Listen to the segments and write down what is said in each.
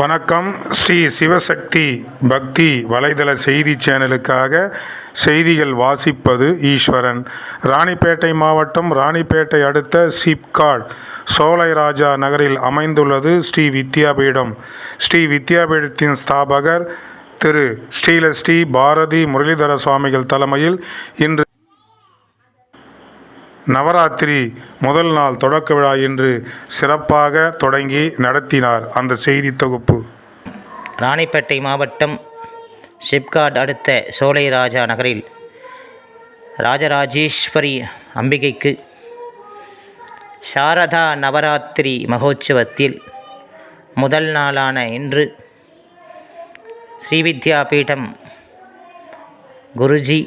வணக்கம். ஸ்ரீ சிவசக்தி பக்தி வலைதள செய்தி சேனலுக்காக செய்திகள் வாசிப்பது ஈஸ்வரன். ராணிப்பேட்டை மாவட்டம் ராணிப்பேட்டை அடுத்த சிப்காட் சோலைராஜா நகரில் அமைந்துள்ளது ஸ்ரீ வித்யாபீடம். ஸ்ரீ வித்யாபீடத்தின் ஸ்தாபகர் திரு ஸ்ரீலஸ்ரீ பாரதி முரளிதர சுவாமிகள் தலைமையில் இன்று நவராத்திரி முதல் நாள் தொடக்க விழா என்று சிறப்பாக தொடங்கி நடத்தினார். அந்த செய்தி தொகுப்பு. ராணிப்பேட்டை மாவட்டம் ஷிப்காட் அடுத்த சோலைராஜா நகரில் ராஜராஜேஸ்வரி அம்பிகைக்கு சாரதா நவராத்திரி மகோற்சவத்தில் முதல் நாளான இன்று ஸ்ரீவித்யா பீடம் குருஜி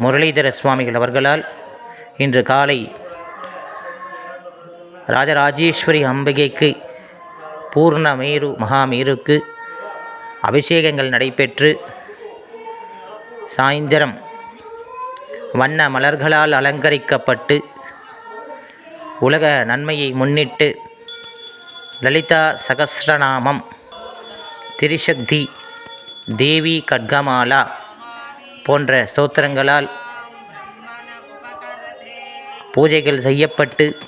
முரளிதர சுவாமிகள் அவர்களால் இன்று காலை ராஜராஜேஸ்வரி அம்பிகைக்கு பூர்ணமேரு மகாமேருக்கு அபிஷேகங்கள் நடைபெற்று சாயந்தரம் வண்ண மலர்களால் அலங்கரிக்கப்பட்டு உலக நன்மையை முன்னிட்டு லலிதா சகசிரநாமம் திரிசக்தி தேவி கட்கமாலா போன்ற ஸ்தோத்திரங்களால் பூஜைகள் செய்யப்பட்டு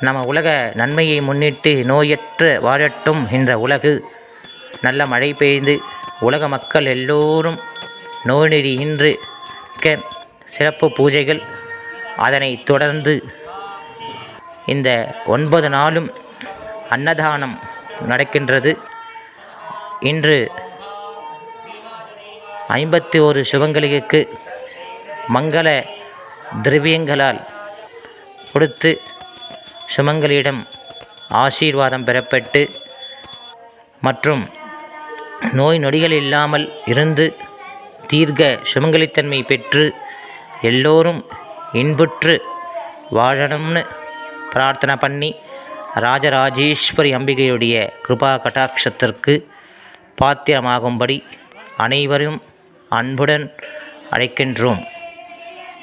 நம்ம உலக நன்மையை முன்னிட்டு நோயற்ற வாழட்டும் என்ற உலகு. நல்ல மழை பெய்து உலக மக்கள் எல்லோரும் நோய் இன்று சிறப்பு பூஜைகள். அதனை தொடர்ந்து இந்த ஒன்பது நாளும் அன்னதானம் நடக்கின்றது. இன்று ஐம்பத்தி ஒரு சிவங்களுக்கு மங்கள திரவியங்களால் கொடுத்து சுமங்கலியிடம் ஆசீர்வாதம் பெறப்பட்டு மற்றும் நோய் நொடிகள் இல்லாமல் இருந்து தீர்க்க சுமங்கலித்தன்மை பெற்று எல்லோரும் இன்புற்று வாழணும்னு பிரார்த்தனை பண்ணி ராஜராஜேஸ்வரி அம்பிகையுடைய கிருபா கட்டாட்சத்திற்கு பாத்திரமாகும்படி அனைவரும் அன்புடன் அழைக்கின்றோம்.